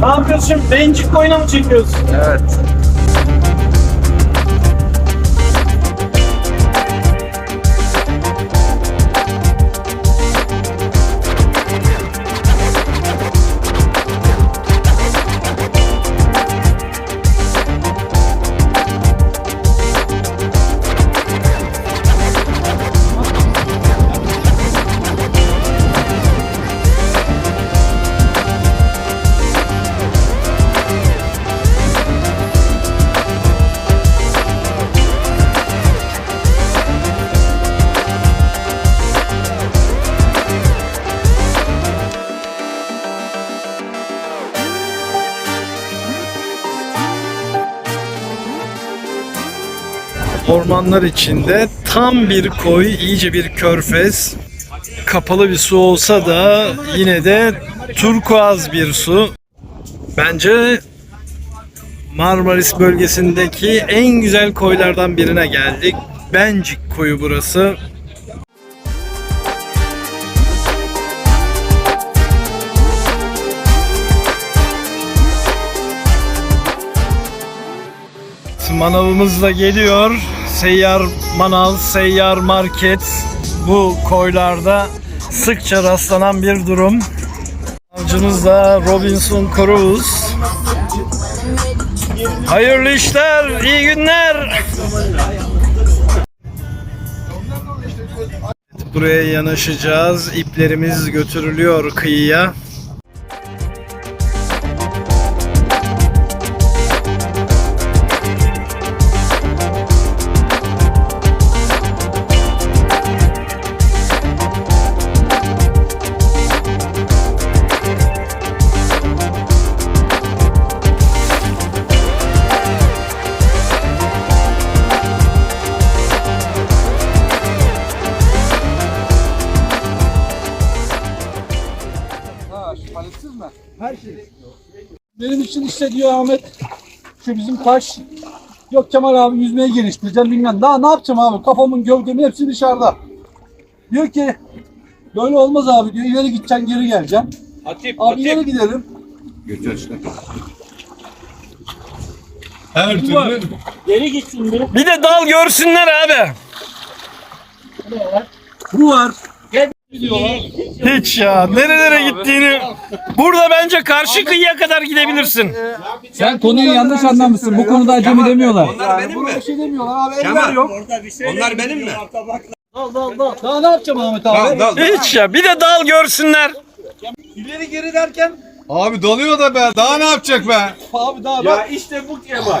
Ne yapıyorsun şimdi? Bencik koyuna mı çekiyorsun? Evet. Ormanlar içinde tam bir koy, iyice bir körfez. Kapalı bir su olsa da yine de turkuaz bir su. Bence Marmaris bölgesindeki en güzel koylardan birine geldik. Bencik koyu burası. Manavımız da geliyor. Seyyar manav, seyyar market bu koylarda sıkça rastlanan bir durum. Avcımız da Robinson Crusoe. Hayırlı işler, iyi günler. Buraya yanaşacağız. İplerimiz götürülüyor kıyıya. Benim için işte diyor Ahmet şu bizim taş yok Kemal abi yüzmeyi geliştireceğim bilmem. Daha ne yapacağım abi kafamın gövdemin hepsi dışarıda. Diyor ki böyle olmaz abi diyor ileri gideceksin geri geleceksin. Hatip, Abi ileri gidelim. Her türlü Geri gitsin biri. Bir de dal görsünler abi. Bu var. Hiç ya. Nerelere gittiğini. Burada bence karşı kıyıya kadar gidebilirsin. Sen konuyu yanlış anlamışsın. Bu konuda acemi demiyorlar. Onlar benim mi? bir şey demiyorlar abi eller Kemal. yok. Onlar benim mi? Daha ne yapacağım Ahmet abi? Dal dal. Hiç ya. Bir de dal görsünler. İleri geri derken Abi dalıyor da be. Daha ne yapacak be? abi daha Ya işte bu Kemal.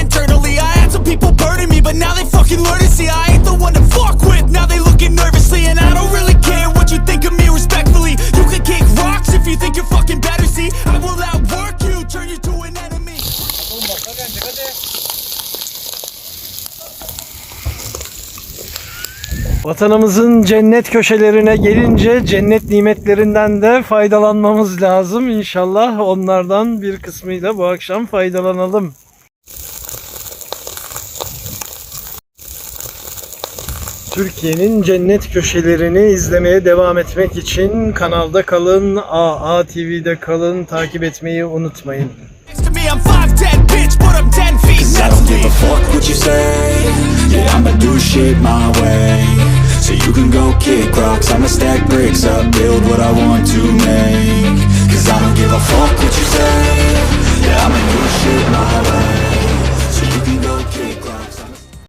Vatanımızın cennet köşelerine gelince cennet nimetlerinden de faydalanmamız lazım. İnşallah onlardan bir kısmıyla bu akşam faydalanalım. Türkiye'nin cennet köşelerini izlemeye devam etmek için kanalda kalın, AA TV'de kalın, takip etmeyi unutmayın. me, I'm 5'10", bitch, but I'm 10 feet. Cause I don't give a fuck what you say. Yeah, I'ma do shit my way. So you can go kick rocks, I'ma stack bricks up Build what I want to make. Cause I don't give a fuck what you say. Yeah, I'ma do shit my way.